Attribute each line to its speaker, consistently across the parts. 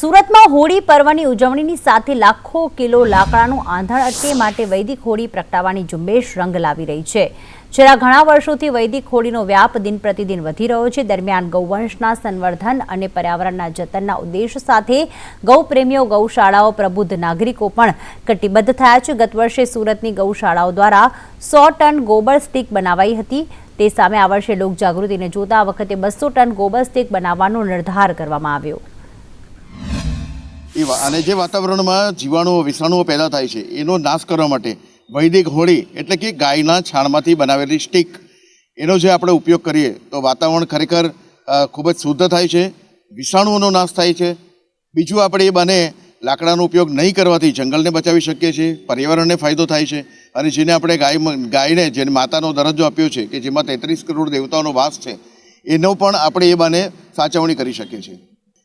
Speaker 1: સુરતમાં હોળી પર્વની ઉજવણીની સાથે લાખો કિલો લાકડાનું આંધણ અટકે માટે વૈદિક હોળી પ્રગટાવવાની ઝુંબેશ રંગ લાવી રહી છે. છેલ્લા ઘણા વર્ષોથી વૈદિક હોળીનો વ્યાપ દિન પ્રતિદિન વધી રહ્યો છે. દરમિયાન ગૌવંશના સંવર્ધન અને પર્યાવરણના જતનના ઉદ્દેશ સાથે ગૌપ્રેમીઓ, ગૌશાળાઓ, પ્રબુદ્ધ નાગરિકો પણ કટિબદ્ધ થયા છે. ગત વર્ષે સુરતની ગૌશાળાઓ દ્વારા સો ટન ગોબર સ્ટીક બનાવાઈ હતી. તે સામે આ વર્ષે લોકજાગૃતિને જોતા વખતે બસો ટન ગોબર સ્ટીક બનાવવાનો નિર્ધાર કરવામાં આવ્યો.
Speaker 2: એ અને જે વાતાવરણમાં જીવાણુઓ, વિષાણુઓ પેદા થાય છે, એનો નાશ કરવા માટે વૈદિક હોળી એટલે કે ગાયના છાણમાંથી બનાવેલી સ્ટીક. એનો જે આપણે ઉપયોગ કરીએ, તો વાતાવરણ ખરેખર ખૂબ જ શુદ્ધ થાય છે, વિષાણુઓનો નાશ થાય છે. બીજું આપણે એ બને, લાકડાનો ઉપયોગ નહીં કરવાથી જંગલને બચાવી શકીએ છીએ, પર્યાવરણને ફાયદો થાય છે, અને જેને આપણે ગાય ગાયને, જેને માતાનો દરજ્જો આપ્યો છે, કે જેમાં તેત્રીસ કરોડ દેવતાઓનો વાસ છે, એનો પણ આપણે એ બાને સાચવણી કરી શકીએ છીએ.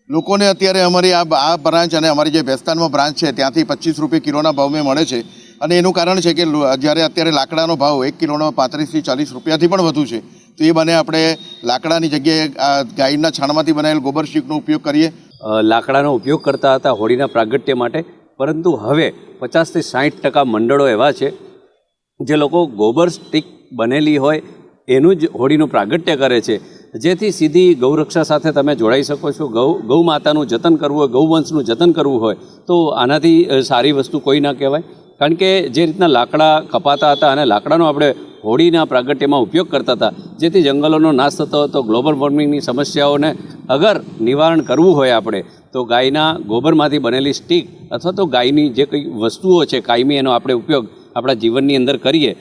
Speaker 2: લોકોને અત્યારે અમારી આ આ બ્રાન્ચ અને અમારી જે ભેસ્તાનમાં બ્રાન્ચ છે, ત્યાંથી પચીસ રૂપિયા કિલોના ભાવમાં મળે છે. અને એનું કારણ છે કે જ્યારે અત્યારે લાકડાનો ભાવ એક કિલોનો પાંત્રીસથી ચાલીસ રૂપિયાથી પણ વધુ છે, તો એ બને આપણે લાકડાની જગ્યાએ, આ ગાયના છાણમાંથી બનાવેલ ગોબર શીકનો ઉપયોગ કરીએ.
Speaker 3: લાકડાનો ઉપયોગ કરતા હતા હોળીના પ્રાગટ્ય માટે, પરંતુ હવે પચાસથી સાઠ ટકા મંડળો એવા છે, જે લોકો ગોબર સ્ટીક બનેલી હોય, એનું જ હોળીનું પ્રાગટ્ય કરે છે. જેથી સીધી ગૌરક્ષા સાથે તમે જોડાઈ શકો છો. ગૌ ગૌ માતાનું જતન કરવું હોય ગૌવંશનું જતન કરવું હોય, તો આનાથી સારી વસ્તુ કોઈ ના કહેવાય. કારણ કે જે રીતના લાકડા કપાતા હતા અને લાકડાનો આપણે હોળીના પ્રાગટ્યમાં ઉપયોગ કરતા હતા, જેથી જંગલોનો નાશ થતો હતો, ગ્લોબલ વોર્મિંગની સમસ્યાઓને અગર નિવારણ કરવું હોય આપણે, તો ગાયના ગોબરમાંથી બનેલી સ્ટીક અથવા તો ગાયની જે કંઈ વસ્તુઓ છે, કાયમી એનો આપણે ઉપયોગ આપણા જીવનની અંદર કરીએ.